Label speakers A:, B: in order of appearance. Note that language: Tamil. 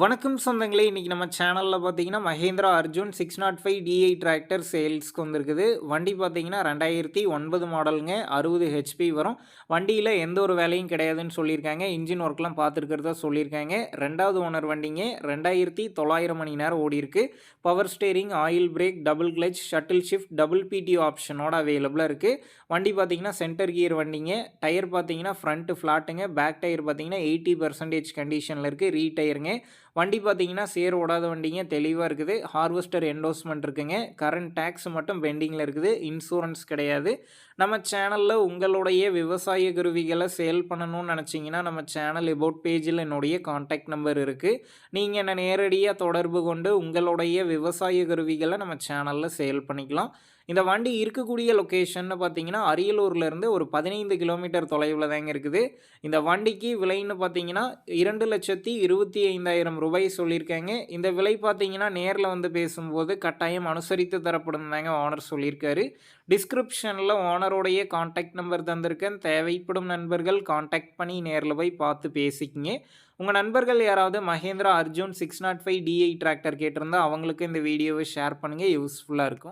A: வணக்கம் சொந்தங்களே இன்றைக்கி நம்ம சேனலில் பார்த்தீங்கன்னா Mahindra Arjun six nought five DI tractor சேல்ஸ்க்கு வந்திருக்குது. வண்டி பார்த்தீங்கன்னா ரெண்டாயிரத்தி ஒன்பது மாடலுங்க அறுபது ஹெச்பி வரும். வண்டியில் எந்த ஒரு வேலையும் கிடையாதுன்னு சொல்லியிருக்காங்க. இன்ஜின் ஒர்க்லாம் பார்த்துருக்கிறதா சொல்லியிருக்காங்க. ரெண்டாவது ஓனர் வண்டிங்க ரெண்டாயிரத்தி தொள்ளாயிரம் மணி நேரம் ஓடிருக்கு power steering oil brake double clutch shuttle shift double PD ஆப்ஷனோட அவைலபிளாக இருக்குது வண்டி பார்த்தீங்கன்னா சென்டர் கியர் வண்டிங்க. டயர் பார்த்தீங்கன்னா ஃப்ரண்ட்டு ஃப்ளாட்டுங்க பேக் டயர் பார்த்தீங்கன்னா எயிட்டி பர்சன்டேஜ் கண்டிஷனில் இருக்குது ரீ டயருங்க வண்டி பார்த்தீங்கன்னா சேர் ஓடாத வண்டிங்க தெளிவாக இருக்குது. ஹார்வெஸ்டர் என்டோஸ்மெண்ட் இருக்குங்க. கரண்ட் டேக்ஸ் மட்டும் பெண்டிங்கில் இருக்குது. இன்சூரன்ஸ் கிடையாது. நம்ம சேனலில் உங்களுடைய விவசாய கருவிகளை சேல் பண்ணணும்னு நினச்சிங்கன்னா நம்ம சேனல் எபவுட் பேஜில் என்னுடைய காண்டாக்ட் நம்பர் இருக்குது நீங்கள் என்னை நேரடியாக தொடர்பு கொண்டு உங்களுடைய விவசாய கருவிகளை நம்ம சேனலில் சேல் பண்ணிக்கலாம். இந்த வண்டி இருக்கக்கூடிய லொக்கேஷன்னு பார்த்தீங்கன்னா அரியலூர்லேருந்து ஒரு பதினைந்து கிலோமீட்டர் தொலைவில் தாங்க இருக்குது. இந்த வண்டிக்கு விலைன்னு பார்த்தீங்கன்னா இரண்டு லட்சத்தி இருபத்தி ஐந்தாயிரம் ரூபாய் சொல்லியிருக்காங்க. இந்த விலை பார்த்தீங்கன்னா நேரில் வந்து பேசும்போது கட்டாயம் அனுசரித்து தரப்படும் தாங்க ஓனர் சொல்லியிருக்காரு. டிஸ்கிரிப்ஷனில் ஓனருடைய காண்டாக்ட் நம்பர் தந்திருக்கேன். தேவைப்படும் நண்பர்கள் காண்டாக்ட் பண்ணி நேரில் போய் பார்த்து பேசிக்கிங்க. உங்கள் நண்பர்கள் யாராவது Mahindra Arjun six nought five DI tractor கேட்டிருந்தா அவங்களுக்கு இந்த வீடியோவை ஷேர் பண்ணுங்கள் யூஸ்ஃபுல்லாக இருக்கும்.